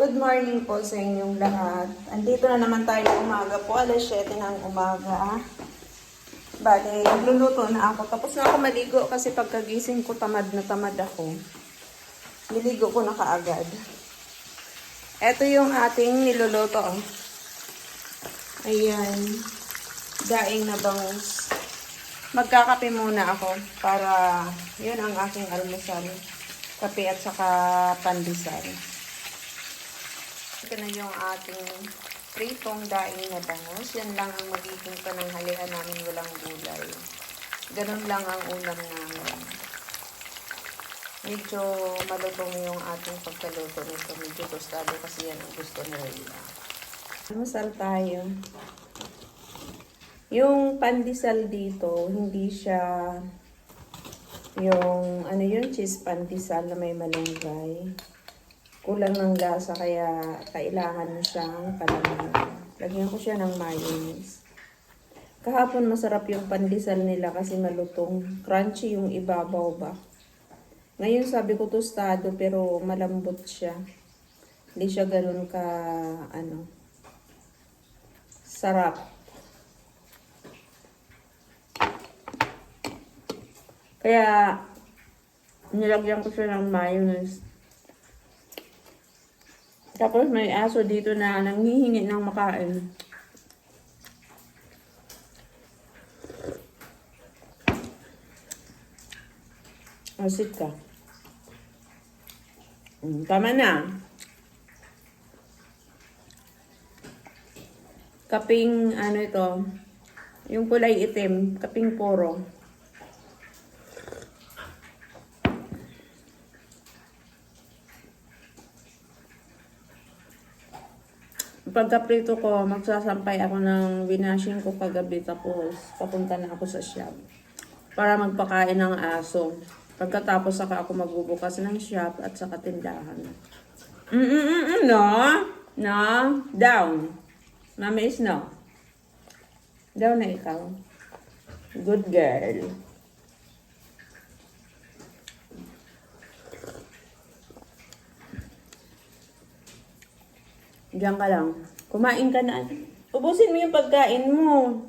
Good morning po sa inyong lahat. Andito na naman tayo umaga po, alas 7 ng umaga. Bale, nagluluto na ako. Tapos na ako maligo kasi pagkagising ko tamad na tamad ako. Niligo ko na kaagad. Ito yung ating niluluto. Ayan. Daing na bangus. Magkakape muna ako para yun ang aking almusal. Kape at saka pandesal. Ito na yung ating pritong daing na bangus. Yan lang ang magiging pananghalian namin walang gulay. Ganun lang ang ulam namin. Medyo malutong yung ating pagkaluto nito. Medyo tostado kasi yan ang gusto ni Reyna. Almusal tayo. Yung pandesal dito, hindi siya yung ano yun, cheese pandesal na may malunggay. Kulang ng lasa kaya kailangan mo siyang palaman. Lagyan ko siya ng mayonnaise. Kahapon masarap yung pandesal nila kasi malutong. Crunchy yung ibabaw ba. Ngayon sabi ko tostado pero malambot siya. Hindi siya ganun ka ano sarap. Kaya, nilagyan ko siya ng mayonnaise. Tapos may aso dito na nanghihingi ng makain. Asit ka. Mm, tama na. Kaping, ano ito, yung kulay itim, kaping poro. Pagka-prito ko, magsasampay ako ng binashing ko kagabi tapos papunta na ako sa shop para magpakain ng aso. Pagkatapos saka ako magbubukas ng shop at saka tindahan. Mm mm mm mm no. No. Down. Mama is no. Down na ikaw. Good girl. Diyan ka lang. Kumain ka na. Ubusin mo yung pagkain mo.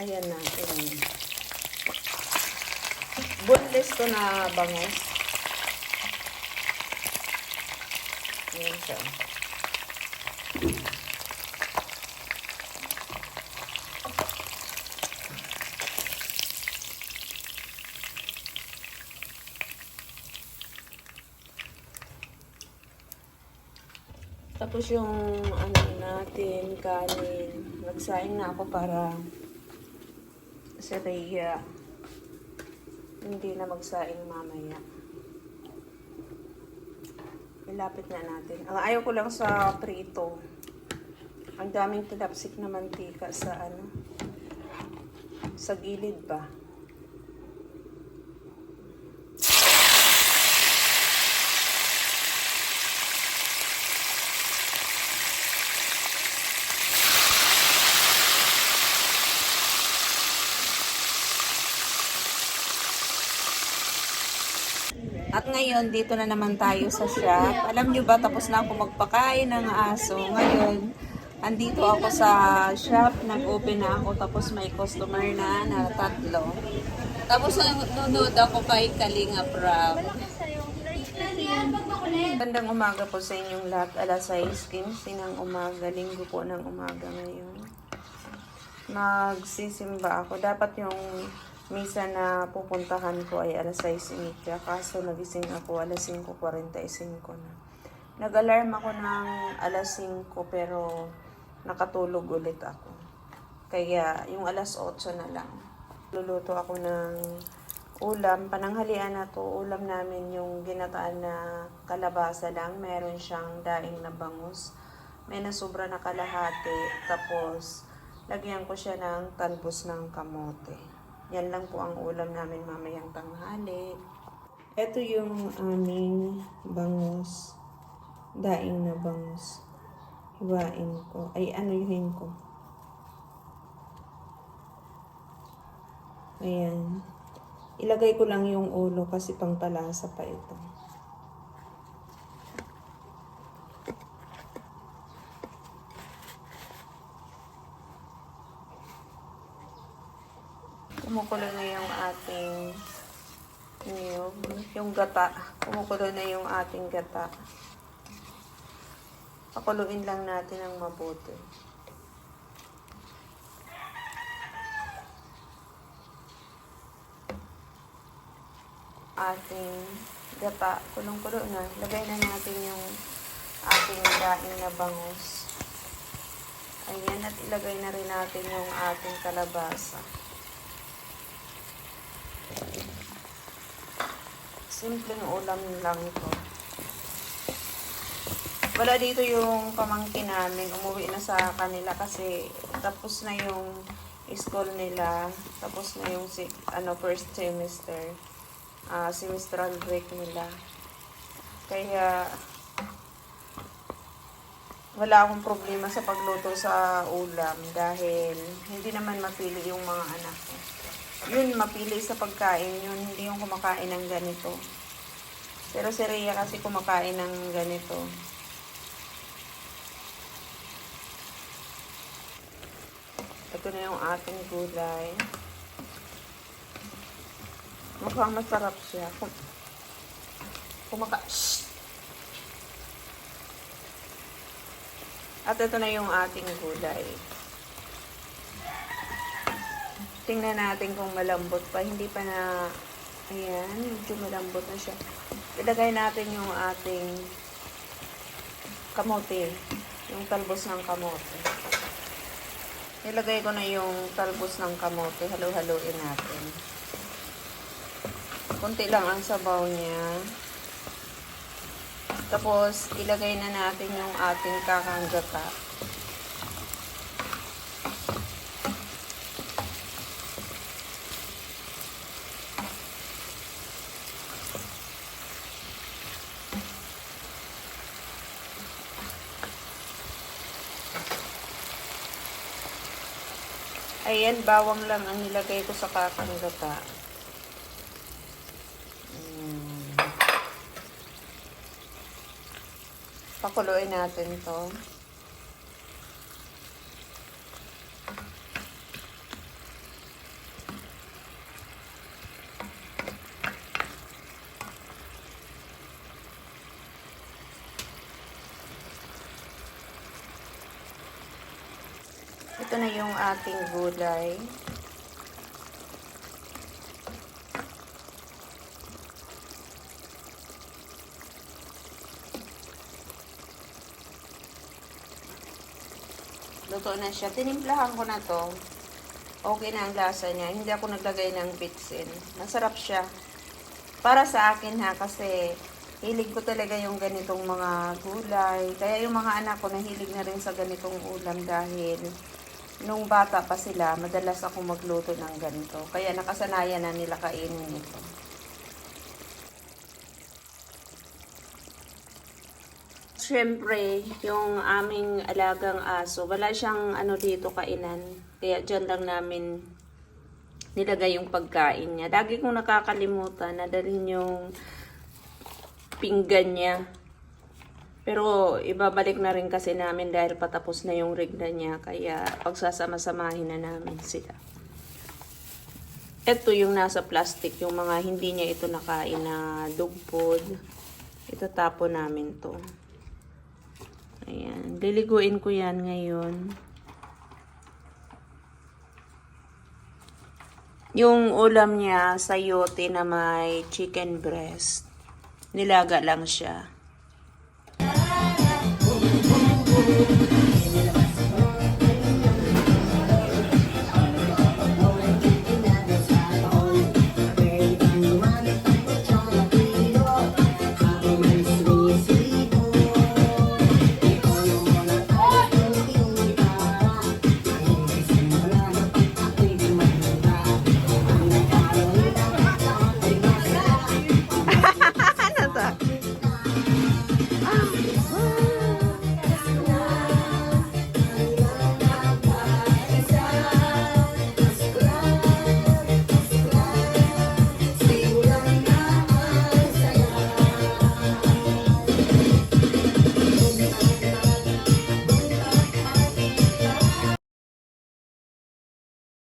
Ayan na. Ayan. Boneless to na bangos. Ayan siya. Tapos yung ano natin, kanin. Nagsaing na ako para si Rhea hindi na magsaing mamaya. Ilapit na natin. Ang ayaw ko lang sa prito. Ang daming tilapsik na mantika sa ano sa gilid ba. At ngayon, dito na naman tayo sa shop. Alam nyo ba, tapos na ako magpakain ng aso. Ngayon, andito ako sa shop. Nag-open na ako. Tapos may customer na na tatlo. Tapos nanonood ako kay Kalinga Prab. Gandang umaga po sa inyong lahat. Alas 6.15 ng umaga. Linggo po ng umaga ngayon. Magsisimba ako. Dapat yung misa na pupuntahan ko ay alas 6.30. Kaso nagising ako alas 5.45 na. Nag-alarm ako ng alas 5 pero nakatulog ulit ako. Kaya yung alas 8 na lang. Luluto ako ng ulam. Pananghalian na to. Ulam namin yung ginataan na kalabasa lang. Meron siyang daing na bangus. May nasubra na kalahati. Tapos, lagyan ko siya ng talbos ng kamote. Yan lang po ang ulam namin mamayang tanghali. Ito yung aming bangus. Daing na bangus. Hiwain ko. Ay, ano yun ko. Ayan. Ilagay ko lang yung ulo kasi pangpalasa pa ito. Kumukulo na yung ating niyog. Yung gata. Kumukulo na yung ating gata. Pakuluin lang natin ng mabuti. ating gata. Kulong-kulo na. Lagay na natin yung ating daing na bangus. Ayan, at ilagay na rin natin yung ating kalabasa. Simpleng ulam lang ito. Wala dito yung pamangkin namin. Umuwi na sa kanila kasi tapos na yung school nila. Tapos na yung si, ano, first semester. Ah, semestral break nila. Kaya wala akong problema sa pagluto sa ulam dahil hindi naman mapili yung mga anak ko. Yun, mapili sa pagkain yun, hindi yung kumakain ng ganito. Pero si Rhea kasi kumakain ng ganito. Ito na yung ating gulay. Mukhang masarap siya. Kum kumaka... Shh! At ito na yung ating gulay. Tingnan natin kung malambot pa. Hindi pa na... Ayan, medyo malambot na siya. Ilagay natin yung ating kamote. Yung talbos ng kamote. Ilagay ko na yung talbos ng kamote. Halo-haloin natin. Kunti lang ang sabaw niya. Tapos, ilagay na natin yung ating kakanggata. Ayan, bawang lang ang nilagay ko sa kakanggata. Mm. Pakuluin natin to. Ito na yung ating gulay. Luto na siya. Tinimplahan ko na to. Okay na ang lasa niya. Hindi ako naglagay ng bitsin. Masarap siya. Para sa akin ha, kasi hilig ko talaga yung ganitong mga gulay. Kaya yung mga anak ko nahilig na rin sa ganitong ulam dahil nung bata pa sila, madalas ako magluto ng ganito. Kaya nakasanayan na nila kainin ito. Siyempre, yung aming alagang aso, wala siyang ano dito kainan. Kaya dyan lang namin nilagay yung pagkain niya. Lagi kong nakakalimutan na dalhin yung pinggan niya. Pero ibabalik na rin kasi namin dahil patapos na yung regla niya. Kaya pagsasama-samahin na namin sila. Ito yung nasa plastic, yung mga hindi niya ito nakain na dog food. Itatapo namin to. Ayan. Liliguin ko yan ngayon. Yung ulam niya, sayote na may chicken breast. Nilaga lang siya. thank you.